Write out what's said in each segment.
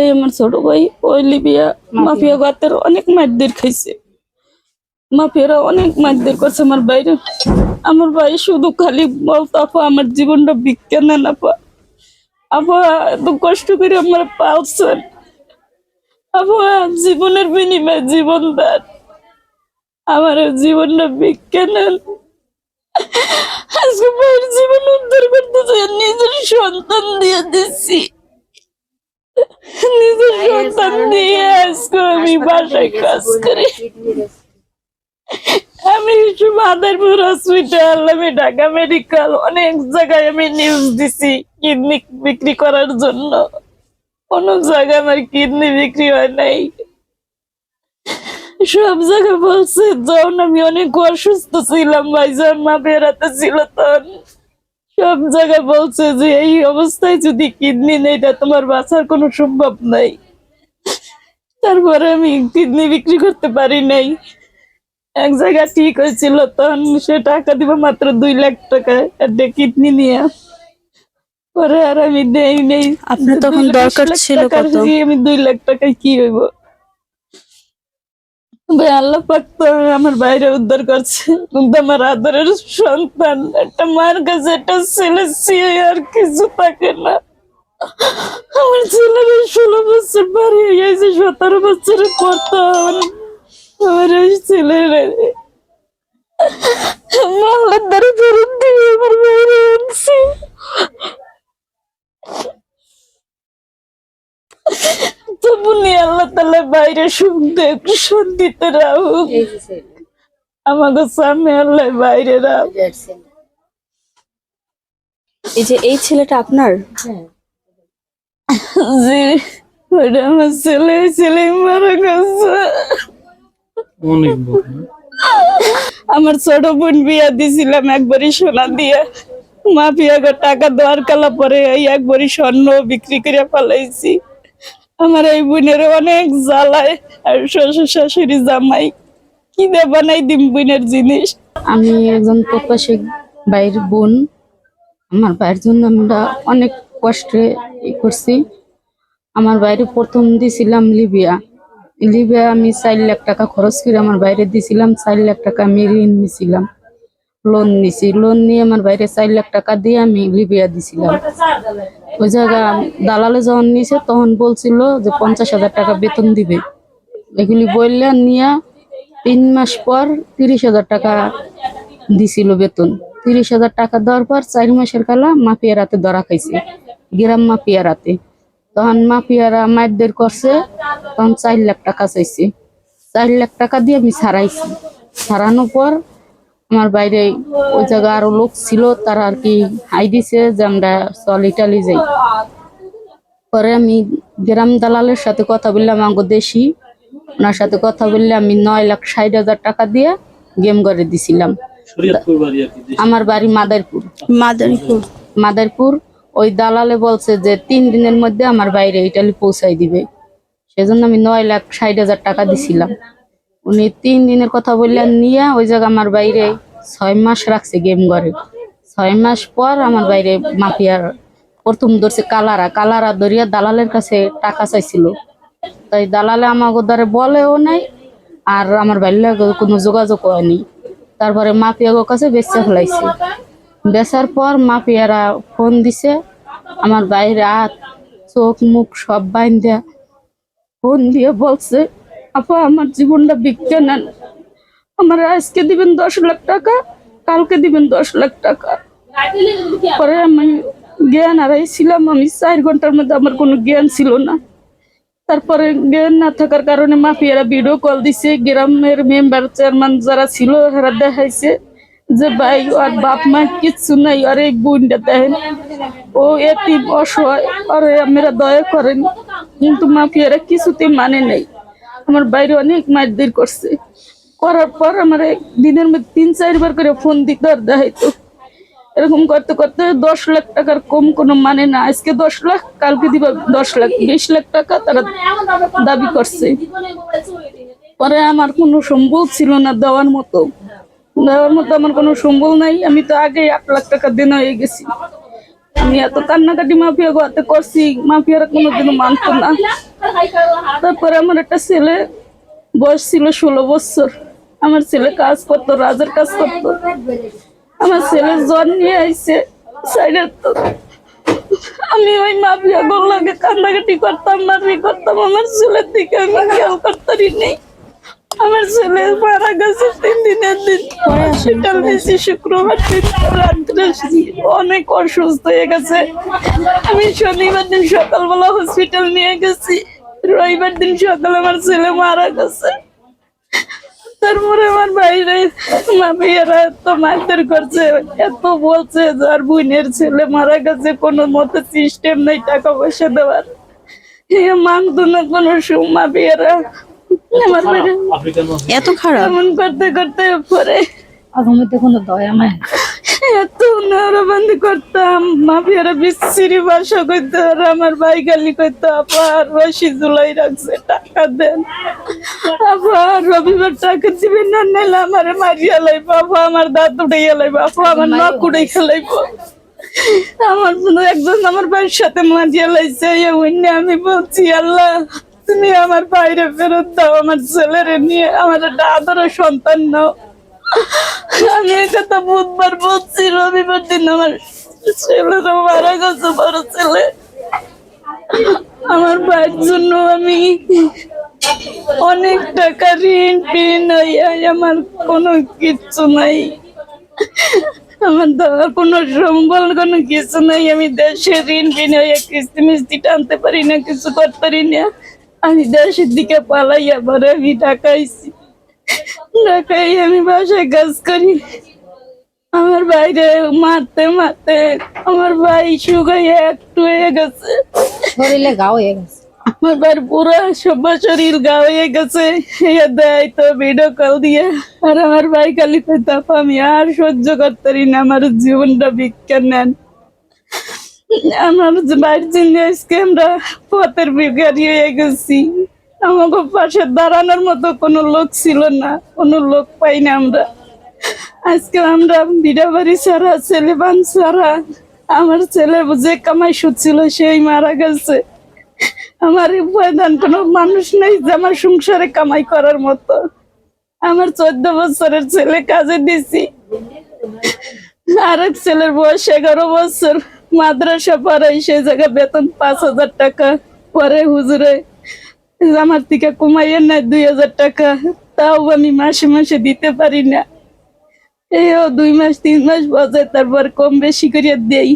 এই আমার ছোট ভাই ওই লিবিয়া মাফিয়া। গাতের অনেক মারদের খাইছে। মাফিয়ারা অনেক মারদের করছে আমার বাইরে। আমার ভাই শুধু খালি বলতো আপা আমার জীবনটা বিজ্ঞান নেন আপা। আপা এত কষ্ট করে আমার পালছেন। আপা জীবনের বিনিময়ে জীবন দেন। আমার জীবনটা বিজ্ঞান আজকে ভাইয়ের জীবন উদ্ধার করতে চাই নিজের সন্তান দিয়ে দিচ্ছি নিজের সন্তান দিয়ে আজকে আমি বাসায় কাজ করি। আমি মাদারপুর হসপিটাল আমি ঢাকা মেডিকেল অনেক জায়গায় আমি নিউজ দিছি কিডনি বিক্রি করার জন্য। কোন জায়গায় আমার কিডনি বিক্রি হয় নাই। সব জায়গায় বলছে যখন আমি অনেক অসুস্থ ছিলাম ভাই যখন মা বেড়াতে ছিল তখন। সব জায়গায় বলছে যে এই অবস্থায় যদি কিডনি নেই তা তোমার বাঁচার কোনো সম্ভব নাই। তারপরে আমি কিডনি বিক্রি করতে পারি নাই। এক জায়গায় ঠিক হয়েছিল তখন সে টাকা দিব মাত্র দুই লাখ টাকা একটা কিডনি নিয়ে। পরে আর আমি দেই নেই। আপনার তখন দরকার ছিল কত? আমি দুই লাখ টাকায় কি হইব? ভাই, আল্লাহ আমার বাইরে উদ্ধার করছে। কিন্তু আমার আদরের সন্তান, একটা মার কাছে, একটা ছেলে আর কিছু থাকে না। আমার ছেলের ষোলো বছর পার হয়ে গেছে, সতেরো বছরের পর তো আমার- ওই ছেলের মহলার দ্বারা ফেরত দিয়ে আমার বাইরে আনছি। তবু নিয়ে আল্লাহ তালা বাইরে সুখ দেখ শান্তিতে রাহুক আমাকে সামনে আল্লাহ বাইরে রাখ এই যে এই ছেলেটা আপনার? জি ওটা আমার ছেলে ছেলে মারা গেছে। অনেক আমার ছোট বোন বিয়া দিছিলাম একবারই সোনা দিয়ে। মা টাকা দেওয়ার কালা পরে এই একবারই স্বর্ণ বিক্রি করে ফেলাইছি। আমার এই বোনের অনেক জ্বালায় আর শ্বশুর শাশুড়ি জামাই। কি বানাই দিম বোনের জিনিস। আমি একজন প্রবাসী ভাইয়ের বোন। আমার ভাইয়ের জন্য আমরা অনেক কষ্টে করছি। আমার বাইরে প্রথম দিছিলাম লিবিয়া। লিবিয়া আমি চার লাখ টাকা খরচ করে আমার বাইরে দিছিলাম, চার লাখ টাকা আমি ঋণ নিছিলাম। লোন নিছি। লোন নিয়ে আমার বাইরে চার লাখ টাকা দিয়ে আমি লিবিয়া দিছিলাম। ওই জায়গা দালালে যখন নিছে, তখন বলছিল যে পঞ্চাশ হাজার টাকা বেতন দিবে। এগুলি বললে নিয়ে তিন মাস পর তিরিশ হাজার টাকা দিছিল বেতন। তিরিশ হাজার টাকা দেওয়ার পর চার মাসের কালা মাফিয়ারাতে ধরা খাইছে। গ্রাম মাফিয়ারাতে তখন মাফিয়ারা মারদের করছে, তখন চার লাখ টাকা চাইছে। চার লাখ টাকা দিয়ে আমি ছাড়াইছি। ছাড়ানোর পর আমার বাইরে ওই জায়গা আরও লোক ছিল তারা আর কি হাই দিছে যে আমরা চল ইটালি যাই। পরে আমি গ্রাম দালালের সাথে কথা বললাম আমাকে দেশি। ওনার সাথে কথা বললে আমি নয় লাখ ষাট হাজার টাকা দিয়ে গেম করে দিছিলাম। আমার বাড়ি মাদারপুর। মাদারপুর। মাদারপুর ওই দালালে বলছে যে তিন দিনের মধ্যে আমার বাইরে ইটালি পৌঁছাই দিবে। সেজন্য আমি নয় লাখ ষাট হাজার টাকা দিছিলাম। উনি তিন দিনের কথা বললেন, নিয়ে, ওই জায়গা আমার বাইরে ছয় মাস রাখছে গেম ঘরে। ছয় মাস পর আমার বাইরে মাফিয়ার প্রথম ধরছে কালারা। কালারা ধরিয়া দালালের কাছে টাকা চাইছিল। তাই দালালে আমাকে দ্বারা বলেও নাই আর আমার বাইরে কোনো যোগাযোগ হয়নি। তারপরে মাফিয়াগোর কাছে বেচে ফেলাইছে। বেচার পর মাফিয়ারা ফোন দিছে, আমার বাইরে হাত, চোখ, মুখ সব বাইন দেয়া ফোন দিয়ে বলছে আপা, আমার জীবনটা বিজ্ঞান নেন। আমার আজকে দিবেন দশ লাখ টাকা, কালকে দিবেন দশ লাখ টাকা। পরে আমি জ্ঞান হারাইছিলাম, আমি চার ঘণ্টার মধ্যে আমার কোনো জ্ঞান ছিল না। তারপরে জ্ঞান না থাকার কারণে মাফিয়ারা ভিডিও কল দিছে, গ্রামের মেম্বার চেয়ারম্যান যারা ছিল এরা দেখাইছে যে, ভাই আর বাপ মা কিচ্ছু নাই আর এই বোনটা দেখেন, ও এতিম অসহায় আর আমরা দয়া করেন। কিন্তু মাফিয়ারা কিছুতে মানে নাই। আমার বাইরে অনেক মারধর করছে। করার পর আমার দিনের মধ্যে তিন, চারবার করে ফোন দিতে আর দেখাইতো। এরকম করতে করতে দশ লাখ টাকার কম কোনো মানে না। আজকে দশ লাখ, কালকে দিবা দশ লাখ, বিশ লাখ টাকা তারা দাবি করছে। পরে আমার কোনো সম্বল ছিল না দেওয়ার মতো। দেওয়ার মতো আমার কোনো সম্বল নাই। আমি তো আগে আট লাখ টাকা দিন হয়ে গেছি। আমি এত কান্নাকাটি মাফিয়া গোয়াতে করছি, মাফিয়ারা কোনোদিনও মানতো না। তারপরে আমার একটা ছেলে, বয়স ছিল ষোলো বছর। আমার ছেলে কাজ করতো, রাজের কাজ করতো। আমার ছেলে জ্বর নিয়ে আইছে সাইডের তো আমি ওই মাফিয়া গোল্লাকে কান্নাকাটি করতাম মাফি করতাম। আমার ছেলের দিকে আমি খেয়াল করতারই নেই। আমার ছেলে মারা গেছে তিন দিনের দিন। হসপিটাল নিয়েছি শুক্রবার রাত্রে অনেক অসুস্থ হয়ে গেছে। আমি শনিবার দিন সকালবেলা হসপিটাল নিয়ে গেছি। রবিবার দিন সকালে আমার ছেলে মারা গেছে। তারপরে আমার বাইরে মামিয়ারা এত মারধর করছে এত বলছে যার বোনের ছেলে মারা গেছে, কোনো মতো সিস্টেম নেই, টাকা পয়সা দেওয়ার। এ মানতো না কোনো আফ্রিকান মাফিয়া এত খারাপ এমন করতে করতে পরে আগমতে কোনো দয়া নাই। এত নরবন্দি করতাম মাফিয়ারা বিচ্ছিরি বাসা করতে আর আমার ভাই গালি করতো আবার রশি জুলাই রাখছে টাকা দেন। আবার রবিবার টাকা দিবেন না আমার মারিয়া লাইব বাবা আমার দাঁত উঠাইয়া লাইব বাবা আমার নাক উঠাই খেলাইব আমার মনে একজন আমার বাড়ির সাথে মারিয়া লাইছে আমি বলছি আল্লাহ। তুমি আমার বাইরে ফেরত দাও, আমার ছেলের নিয়ে, আমার একটা সন্তান নাও। আমি কথা বুধবার বলছি, রবিবার দিন আমার ছেলেরা মারা গেছে, বড় ছেলে। আমার ভাইয়ের জন্য আমি অনেক টাকা ঋণ পিন আমার কোনো কিচ্ছু নাই। আমার দেওয়ার কোনো সম্বল, কোনো কিছু নাই। আমি দেশে ঋণ হইয়া কিস্তি মিস্তি টানতে পারি না, কিছু করতে পারি না। আমি দেশের দিকে পালাই আবার আমি ঢাকাইছি ঢাকায় আমি বাসায় কাজ করি। আমার বাইরে মারতে মারতে আমার ভাই শুকাইয়ে একটু হয়ে গেছে। শরীরে গাও হয়ে গেছে। আমার ভাইয়ের পুরো সব শরীর গা হয়ে গেছে। দেয় তো ভিডিও কল দিয়ে। আর আমার ভাই খালি পেতাম আমি আর সহ্য করতে পারি না। আমার জীবনটা বিজ্ঞান নেন। আমার বাইর চিনে আজকে আমরা পথের বিজ্ঞানী হয়ে গেছি। আমাকে পাশে দাঁড়ানোর মতো কোনো লোক ছিল না, কোনো লোক পাই না আমরা। আজকে আমরা বিড়া বাড়ি ছাড়া ছেলে বান ছাড়া, আমার ছেলে যে কামাই ছিল সেই মারা গেছে। আমার উপাদান কোনো মানুষ নেই যে আমার সংসারে কামাই করার মতো। আমার চোদ্দ বছরের ছেলে কাজে দিছি। আরেক ছেলের বয়স এগারো বছর। মাদ্রাসা পড়াই সেই জায়গায় বেতন পাঁচ হাজার টাকা। পরে হুজুরে আমার থেকে কমাইয়ের নাই দুই হাজার টাকা। তাও আমি মাসে মাসে দিতে পারি না। এও দুই মাস, তিন মাস বজায় তারপর কম বেশি করে দেই।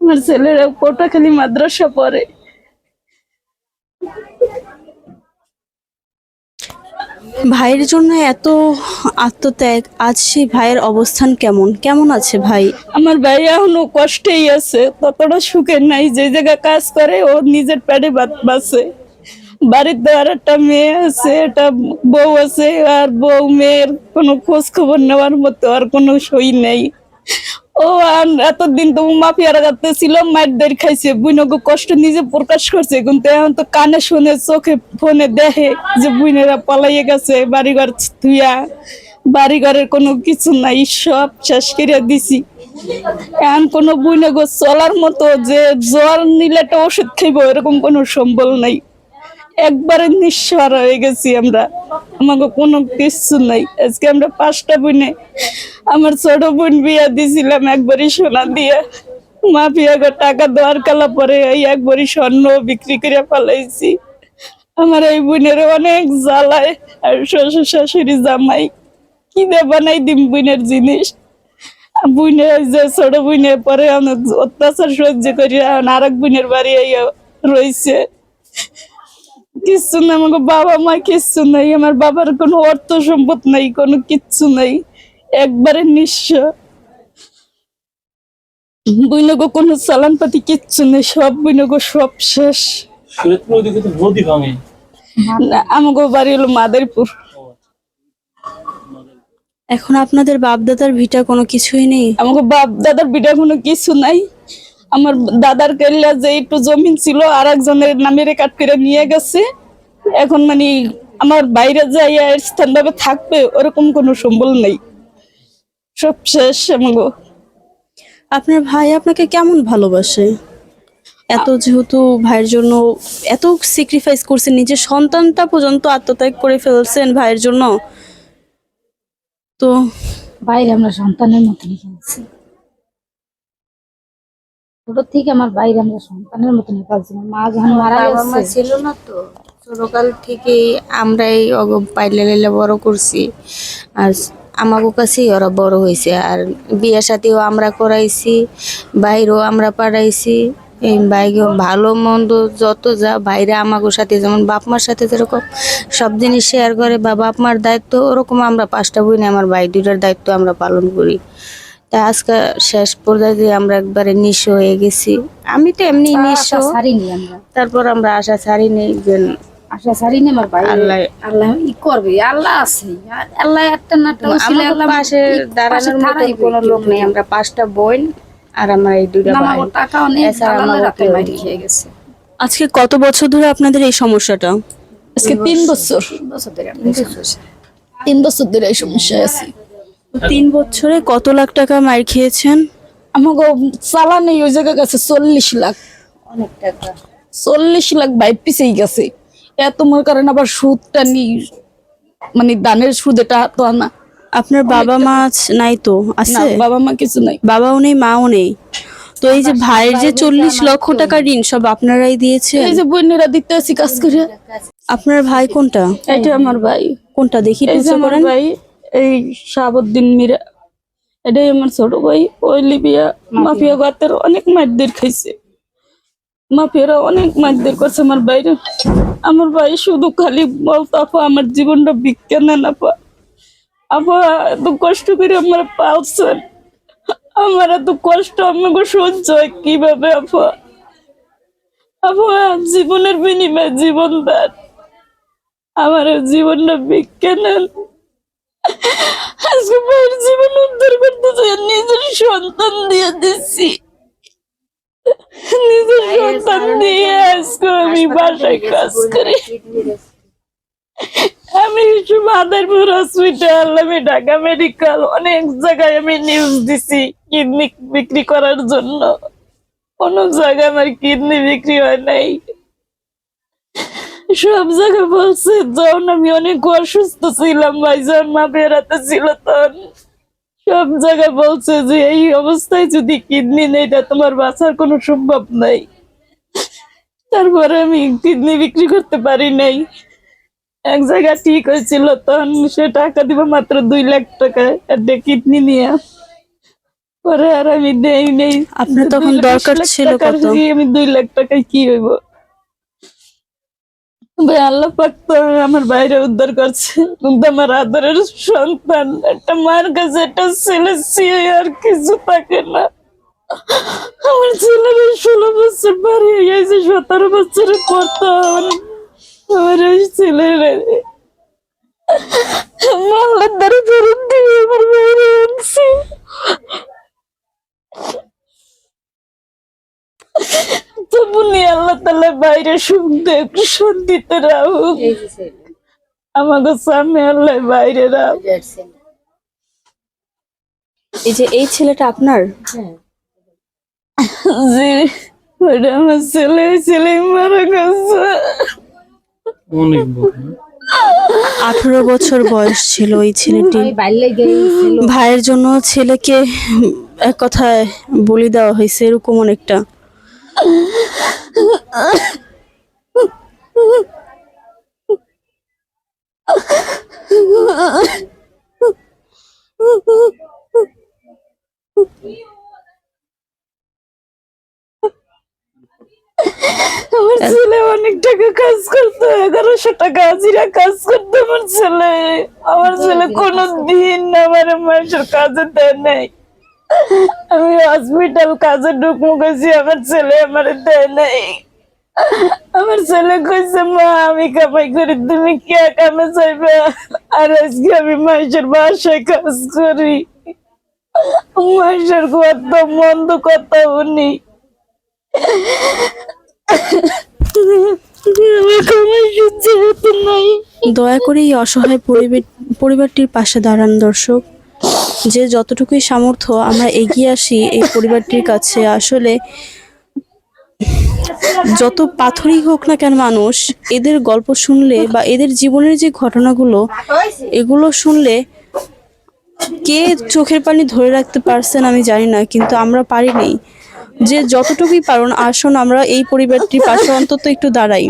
আমার ছেলেরা কোটাখালি মাদ্রাসা পড়ে। ভাইয়ের জন্য এত আত্মত্যাগ, আজ সেই ভাইয়ের অবস্থান কেমন? কেমন আছে ভাই? আমার ভাই এখনও কষ্টেই আছে, ততটা সুখের নাই, যে জায়গায় কাজ করে, ও নিজের পেটে বাঁচে বাড়ির দেওয়ার একটা মেয়ে আছে, একটা বউ আছে, আর বউ, মেয়ের কোনো খোঁজ খবর নেওয়ার মতো আর কোনো সই নেই। ও এতদিন তো মাফিয়ারা কাটতে ছিল মায়ের খাইছে বুইনকে কষ্ট নিজে প্রকাশ করছে, কিন্তু এখন তো কানে শুনে, চোখে ফোনে দেখে যে বুইনেরা পালাইয়ে গেছে, বাড়িঘর ধুইয়া। বাড়িঘরের কোনো কিছু নাই, সব শেষ করে দিছি। এখন কোনো বুইনগো চলার মতো যে জ্বর নিলে একটা ওষুধ খাইবো, এরকম কোনো সম্বল নাই। একবারে নিঃস্বার হয়ে গেছি আমরা। আমাকে কোনো কিছু নাই। আজকে আমরা পাঁচটা বোনে, আমার ছোট বোন বিয়া দিছিলাম একবারই সোনা দিয়ে। মা বিয়াকে টাকা দেওয়ার কালা পরে এই একবারই স্বর্ণ বিক্রি করে পালাইছি আমার এই বোনের অনেক জ্বালায় আর শ্বশুর শাশুড়ি জামাই। কি বানাই দিম বোনের জিনিস। বুনে যে ছোট বুনে পরে অত্যাচার সহ্য করি আরেক বোনের বাড়ি রয়েছে। কিচ্ছু নাই আমাকে বাবা মা কিচ্ছু নাই আমার বাবার কোনো অর্থ সম্পদ নাই কোনো কিচ্ছু নাই একবারে নিঃস্ব। বইনগো কোনো চালান পাতি কিচ্ছু নেই সব বইনগো সব শেষ। আমাকে বাড়ি হলো মাদারীপুর। এখন আপনাদের বাপদাদার ভিটা কোনো কিছুই নেই? আমাকে বাপ দাদার বিটা কোনো কিছু নাই। আমার দাদার কেল্লা যে একটু জমিন ছিল আর একজনের নামে রেকার্ড করে নিয়ে গেছে। এখন মানে আমার বাইরে যাইয়া স্থান ভাবে থাকবে ওরকম কোনো সম্বল নেই। সব শেষ আপনার ভাই আপনাকে কেমন ভালোবাসে? এত যেহেতু ভাইয়ের জন্য এত স্যাক্রিফাইস করছেন নিজের সন্তানটা পর্যন্ত আত্মত্যাগ করে ফেলছেন ভাইয়ের জন্য। তো বাইরে আমরা সন্তানের মতনই খেলছি ছোট থেকে আমার বাইরে আমরা সন্তানের মতনই পালছি মা যখন মারা গেছে ছিল না তো। ছোটকাল থেকেই আমরাই অগ পাইলে লাইলে বড় করছি। আর আমাকে কাছেই ওরা বড় হয়েছে। আর বিয়ে সাথেও আমরা করাইছি বাইরেও আমরা পাঠাইছি এই বাইকে ভালো মন্দ যত যা বাইরে আমাকে সাথে যেমন বাপ মার সাথে যেরকম সব জিনিস শেয়ার করে বা বাপ মার দায়িত্ব ওরকম আমরা পাঁচটা বই আমার ভাই দুইটার দায়িত্ব আমরা পালন করি। তা আজকে শেষ পর্যায়ে যে আমরা একবারে নিঃস্ব হয়ে গেছি। আমি তো এমনি নিঃস্ব ছাড়িনি আমরা। তারপর আমরা আশা ছাড়ি নেই যে আশা ছাড়িনি আমার বাইরে আল্লাহ আল্লাহ ই করবে আল্লাহ আছে। আল্লাহ একটা না একটা আল্লাহ পাশে দাঁড়ানোর মতো কোনো লোক নেই। আমরা পাঁচটা বোন আর আমার এই দুইটা ভাই। আমার টাকা এছাড়া আমার হাতে মাইর খেয়ে গেছে। আজকে কত বছর ধরে আপনাদের এই সমস্যাটা? আজকে তিন বছর। তিন বছর ধরে এই সমস্যা। তিন বছর ধরে এই সমস্যায় আছি। তিন বছরে কত লাখ টাকা মার খেয়েছেন? আমাকে চালানি ওই জায়গায় গেছে চল্লিশ লাখ। অনেক টাকা। চল্লিশ লাখ বাইর পিছেই গেছে। এত মনে করেন আবার সুদটা নি মানে দানের সুদ এটা তো আনা। আপনার বাবা মা নাই তো? না আছে? বাবা মা কিছু নাই। বাবাও নেই মাও নেই। তো এই যে ভাইয়ের যে চল্লিশ লক্ষ টাকা ঋণ সব আপনারাই দিয়েছে এই যে বোনেরা দিতে আছি কাজ করে। আপনার ভাই কোনটা? এটা আমার ভাই। কোনটা? দেখি ভাই এই শাহাবুদ্দিন মিরা এটাই আমার ছোট ভাই ওই লিবিয়া মাফিয়া। গাতের অনেক মারদের খাইছে। মাফিয়ারা অনেক মারদের করছে আমার বাইরে আমার ভাই শুধু খালি বলতো আপা আমার জীবনটা বিজ্ঞান না আপা। আপা এত কষ্ট করে আমার পালছেন আমার এত কষ্ট আমাকে সহ্য হয় কীভাবে আপা? আপা জীবনের বিনিময়ে জীবন দেন। আমার জীবনটা বিজ্ঞানের আজকে জীবন উদ্ধার করতে চাই নিজের সন্তান দিয়ে দিচ্ছি নিজের সন্তান দিয়ে আজকে আমি বাসায় কাজ করি। আমি মাদারপুর হসপিটাল আমি ঢাকা মেডিকেল অনেক জায়গায় আমি নিউজ দিছি কিডনি বিক্রি করার জন্য। কোন জায়গায় আমার কিডনি বিক্রি হয় নাই। সব জায়গায় বলছে যখন আমি অনেক অসুস্থ ছিলাম ভাই যখন মা বেড়াতে ছিল তখন। সব জায়গায় বলছে যে এই অবস্থায় যদি কিডনি নেই তা তোমার বাঁচার কোনো সম্ভব নাই। তারপরে আমি কিডনি বিক্রি করতে পারি নাই। এক জায়গায় ঠিক হয়েছিল তখন সে টাকা দিব মাত্র দুই লাখ টাকা একটা কিডনি নিয়ে। পরে আর আমি দেই নেই। আপনার তখন দরকার ছিল কত? আমি দুই লাখ টাকায় কি হইব? ভাই, আল্লাহ পাক তো আমার বাইরে উদ্ধার করছে। কিন্তু আমার আদরের সন্তান, একটা মার কাছে, একটা ছেলে আর কিছু থাকে না। আমার ছেলের ষোলো বছর পার হয়ে গেছে, সতেরো বছরে পড়তো আমার ওই ছেলের মাল্লার দ্বারা ফেরত দিয়ে আমার বাইরে আনছি। তবুনি আল্লাহ তালা বাইরে সুখ দেখ শান্তিতে রাহুক আমাকে সামনে আল্লাহ বাইরে রাখ। এই যে এই ছেলেটা আপনার? জি ওটা আমার ছেলে ছেলে মারা গেছে। অনেক আঠারো বছর বয়স ছিল ওই ছেলেটি। ভাইয়ের জন্য ছেলেকে এক কথায় বলি দেওয়া হয়েছে এরকম অনেকটা। আমার ছেলে অনেক টাকা কাজ করতো এগারোশো টাকা হাজিরা কাজ করতো আমার ছেলে। আমার ছেলে কোনো দিন আমার মাসের কাজে দেয় নাই। আমি হসপিটাল কাজে ঢুকমু গেছি আমার ছেলে আমার দেয় নাই। আমার ছেলে কইছে, মা, আমি কামাই করি, তুমি কে কামে চাইবে আর আজকে আমি মাসের বাসায় কাজ করি। মাসের কত মন্দ কথা উনি দয়া করে এই অসহায় পরিবার পরিবারটির পাশে দাঁড়ান দর্শক। যে যতটুকুই সামর্থ্য আমরা এগিয়ে আসি এই পরিবারটির কাছে, আসলে যত পাথরই হোক না কেন মানুষ, এদের গল্প শুনলে বা এদের জীবনের যে ঘটনাগুলো, এগুলো শুনলে কে চোখের পানি ধরে রাখতে পারছেন আমি জানি না, কিন্তু আমরা পারিনি যে যতটুকুই পারুন, আসুন আমরা এই পরিবারটির পাশে অন্তত একটু দাঁড়াই।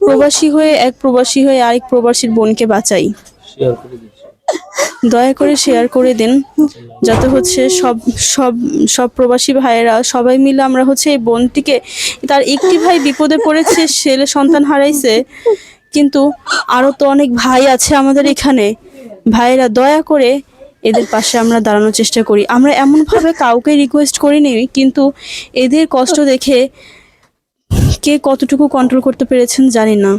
প্রবাসী হয়ে এক প্রবাসী হয়ে আরেক প্রবাসীর বোনকে বাঁচাই। দয়া করে শেয়ার করে দিন, যাতে হচ্ছে সব সব সব প্রবাসী ভাইয়েরা সবাই মিলে আমরা হচ্ছে এই বোনটিকে, তার একটি ভাই বিপদে পড়েছে, ছেলে সন্তান হারাইছে, কিন্তু আরও তো অনেক ভাই আছে আমাদের এখানে। ভাইয়েরা দয়া করে এদের পাশে আমরা দাঁড়ানোর চেষ্টা করি। আমরা এমনভাবে কাউকে রিকোয়েস্ট করিনি, কিন্তু এদের কষ্ট দেখে কে কতটুকু কন্ট্রোল করতে পেরেছেন জানি না।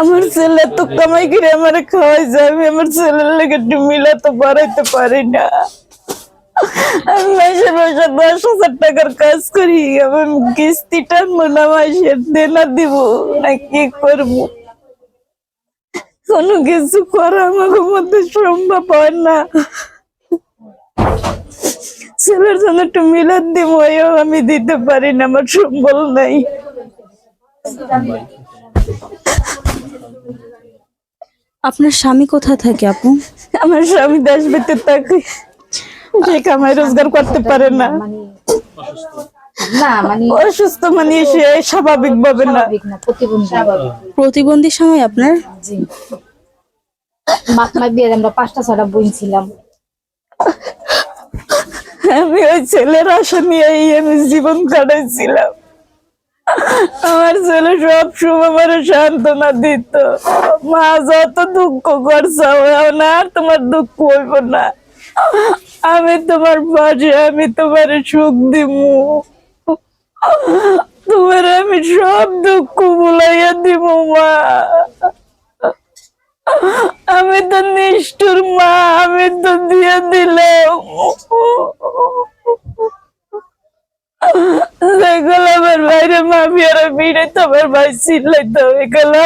আমার ছেলে তো কামাই করে আমার খাওয়াই যাবে আমার ছেলের লেগে একটু মিলাতে পারাইতে পারি না। আমি দশ হাজার টাকার কাজ করি দিব, না কি করব? কোনো কিছু করা সম্ভব হয় না। ছেলের জন্য একটু মিলাদ দিব আমি দিতে পারি না, আমার সম্বল নাই। আপনার স্বামী কোথায় থাকে আপু? আমার স্বামী দেশ ভিতরে থাকে। সে কামাই রোজগার করতে পারে না। না মানে অসুস্থ মানে সে স্বাভাবিক ভাবে না প্রতিবন্ধী। স্বামী আপনার? জি। বিয়ে আমরা পাঁচটা ছটা বোন ছিলাম। আমি ওই ছেলের আশা নিয়েই আমি জীবন কাটাইছিলাম। আমার ছেলে সব সময় সান্ত্বনা দিত। মা যত দুঃখ করছ না তোমার দুঃখ হইব না। আমি তোমার পাশে, আমি তোমার সুখ দিমু। তোমার আমি সব দুঃখ ভুলাইয়া দিব মা। আমি তো নিষ্ঠুর মা, আমি তো দিয়ে দিলাম। যেগুলো আমার বাইরে মাফিয়ারা ভিড়ে তো আমার ভাই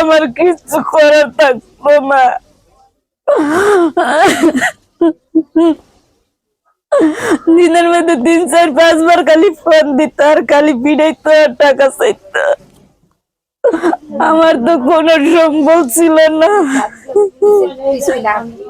আমার কিছু করার দিনের মধ্যে তিন, চার, পাঁচবার খালি ফোন দিত আর খালি পিড়াইতো আর টাকা চাইতো। আমার তো কোনো সম্বল ছিল না।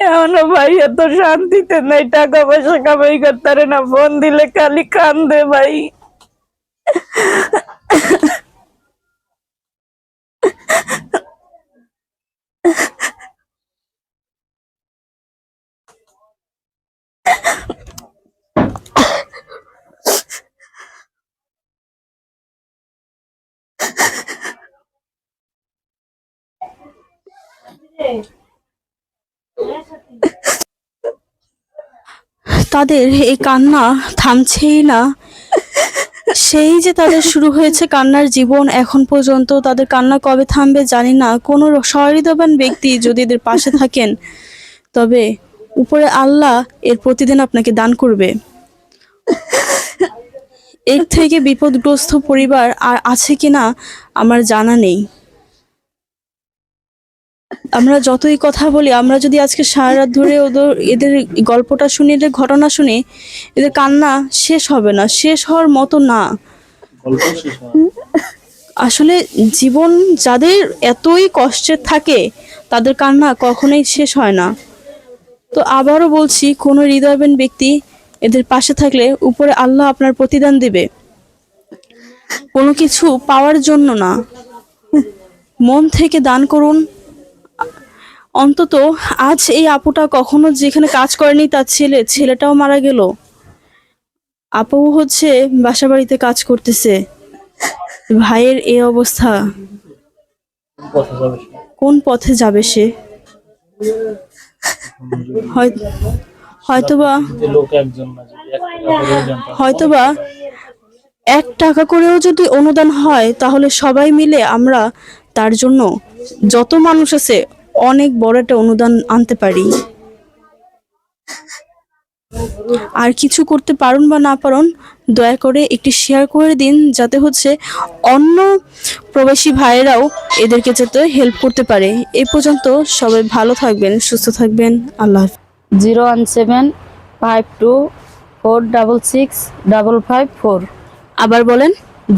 এমনও ভাই, এত শান্তিতে নাই, টাকা পয়সা কামাই করতে না, ফোন দিলে খালি কান্দে ভাই। তাদের এই কান্না থামছেই না। সেই যে তাদের শুরু হয়েছে কান্নার জীবন, এখন পর্যন্ত তাদের কান্না কবে থামবে জানি না। কোনো সহৃদবান ব্যক্তি যদি এদের পাশে থাকেন, তবে উপরে আল্লাহ এর প্রতিদিন আপনাকে দান করবে। এর থেকে বিপদগ্রস্ত পরিবার আর আছে কিনা আমার জানা নেই। আমরা যতই কথা বলি আমরা যদি আজকে সারা রাত ধরে ওদের এদের গল্পটা শুনি এদের ঘটনা শুনি এদের কান্না শেষ হবে না শেষ হওয়ার মতো না। আসলে জীবন যাদের এতই কষ্টের থাকে তাদের কান্না কখনোই শেষ হয় না। তো আবারও বলছি কোনো হৃদয়বেন ব্যক্তি এদের পাশে থাকলে উপরে আল্লাহ আপনার প্রতিদান দেবে। কোনো কিছু পাওয়ার জন্য না। মন থেকে দান করুন অন্তত আজ এই আপুটা কখনো যেখানে কাজ করেনি তার ছেলে, ছেলেটাও মারা গেল। আপু হচ্ছে বাসা বাড়িতে কাজ করতেছে। ভাইয়ের এই অবস্থা। কোন পথে যাবে সে? হয়- হয়তোবা হয়তোবা এক টাকা করেও যদি অনুদান হয়, তাহলে সবাই মিলে আমরা তার জন্য যত মানুষ আছে অনেক বড় একটা অনুদান আনতে পারি। আর কিছু করতে পারুন বা না পারুন দয়া করে একটি শেয়ার করে দিন যাতে হচ্ছে অন্য প্রবাসী ভাইয়েরাও এদেরকে যাতে হেল্প করতে পারে। এ পর্যন্ত সবাই ভালো থাকবেন সুস্থ থাকবেন। Allah zero one seven five two four double six double five four. আবার বলেন।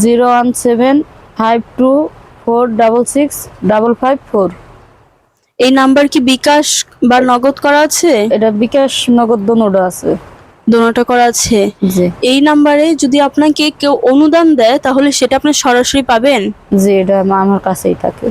Zero one seven five two four double six double five four. এই নাম্বার কি বিকাশ বা নগদ করা আছে? এটা বিকাশ নগদ দনোডা আছে। দোনোটা করা আছে। জি। এই নাম্বারে যদি আপনাকে কেউ অনুদান দেয় তাহলে সেটা আপনি সরাসরি পাবেন? জি এটা আমার কাছেই থাকে।